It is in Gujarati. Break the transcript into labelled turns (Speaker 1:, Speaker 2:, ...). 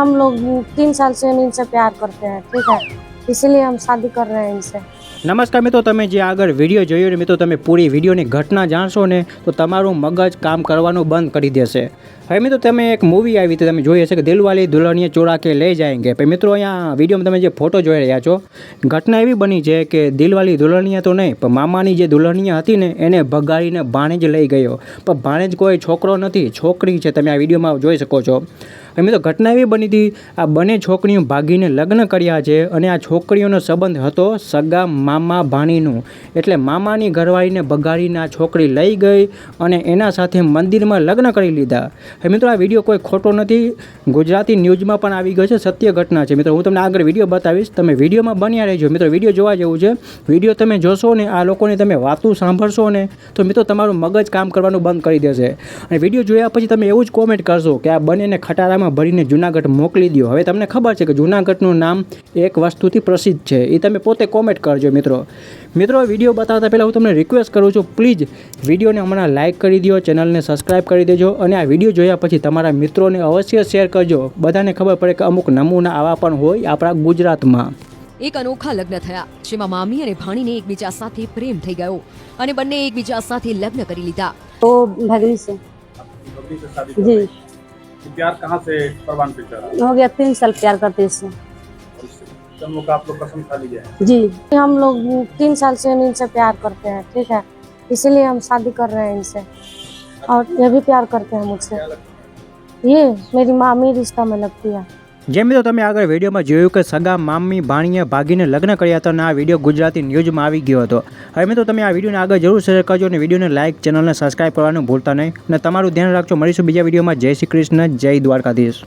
Speaker 1: हम लोग तीन साल से इनसे प्यार करते हैं ठीक है इसीलिए हम शादी कर रहे हैं इनसे
Speaker 2: નમસ્કાર મિત્રો, તમે જે આગળ વીડિયો જોયો ને મિત્રો, તમે પૂરી વિડીયોની ઘટના જાણશો ને, તો તમારું મગજ કામ કરવાનું બંધ કરી દેશે. હવે મિત્રો, તમે એક મૂવી આવી હતી તમે જોઈ હશે કે દિલવાલી દુલ્હનિયા ચોરા કે લઈ જાયંગે. પછી મિત્રો, અહીંયા વિડીયોમાં તમે જે ફોટો જોઈ રહ્યા છો, ઘટના એવી બની છે કે દિલવાલી દુલ્હનિયા તો નહીં, પણ મામાની જે દુલ્હનિયા હતી ને, એને ભગાડીને ભાણેજ લઈ ગયો. પણ ભાણેજ કોઈ છોકરો નથી, છોકરી છે, તમે આ વિડીયોમાં જોઈ શકો છો. હવે મિત્રો, ઘટના એવી બની હતી, આ બંને છોકરીઓ ભાગીને લગ્ન કર્યા છે, અને આ છોકરીઓનો સંબંધ હતો સગા મામા ભાણીનું. એટલે મામાની ઘરવાળીને બગાડીને આ છોકરી લઈ ગઈ અને એના સાથે મંદિરમાં લગ્ન કરી લીધા. હવે મિત્રો, આ વીડિયો કોઈ ખોટો નથી. ગુજરાતી ન્યૂઝમાં પણ આવી ગયો છે, સત્ય ઘટના છે. મિત્રો, હું તમને આગળ વીડિયો બતાવીશ. તમે વિડીયોમાં બન્યા રહેજો. મિત્રો, વીડિયો જોવા જેવું છે. વીડિયો તમે જોશો ને આ લોકોની તમે વાતો સાંભળશો ને, તો મિત્રો, તમારું મગજ કામ કરવાનું બંધ કરી દેશે. અને વીડિયો જોયા પછી તમે એવું જ કોમેન્ટ કરશો કે આ બંનેને ખટારામાં ભરીને જુનાગઢ મોકલી દો હવે તમને ખબર છે કે જુનાગઢનું નામ એક વસ્તુથી પ્રસિદ્ધ છે. એ તમે પોતે કોમેન્ટ કરજો મિત્રો. મિત્રો વિડીયો બતાવતા પહેલાં હું તમને રિક્વેસ્ટ કરું છું પ્લીઝ વિડીયોને હમણાં લાઇક કરી દો ચેનલને સબસ્ક્રાઇબ કરી દેજો અને આ વિડીયો જોયા પછી તમારા મિત્રોને અવશ્ય શેર કરજો બધાને ખબર પડે કે અમુક નમૂના આવા પણ હોય આપણા ગુજરાતમાં
Speaker 3: એક અનોખા લગ્ન થયા જેમાં મામી અને ભાણીને એકબીજા સાથે પ્રેમ થઈ ગયો અને બંને એકબીજા સાથે લગ્ન કરી લીધા
Speaker 1: तो भगनी से
Speaker 4: बबली से शादी कर
Speaker 1: जी
Speaker 4: रहे हैं। ये प्यार कहाँ से परवान पे चढ़ा
Speaker 1: हो गया तीन साल प्यार करते इससे
Speaker 4: और इससे जन्मों का आप लोग कसम खा लिया है
Speaker 1: जी हम लोग तीन साल से इनसे प्यार करते हैं ठीक है इसीलिए हम शादी कर रहे हैं इनसे और ये भी प्यार करते हैं मुझसे
Speaker 4: क्या लगता
Speaker 1: ये मेरी मामी रिश्ता में लगती है
Speaker 2: જેમ મિત્રો તમે આગળ વિડીયોમાં જોયું કે સગા મામી ભાણીએ ભાગીને લગ્ન કર્યા હતા અને આ વિડીયો ગુજરાતી ન્યૂઝમાં આવી ગયો હતો હવે મિત્રો તમે આ વિડીયોને આગળ જરૂર શેર કરજો અને વિડીયોને લાઇક ચેનલને સબસ્ક્રાઇબ કરવાનું ભૂલતા નહીં અને તમારું ધ્યાન રાખજો મળીશું બીજા વિડીયોમાં જય શ્રી કૃષ્ણ જય દ્વારકાધીશ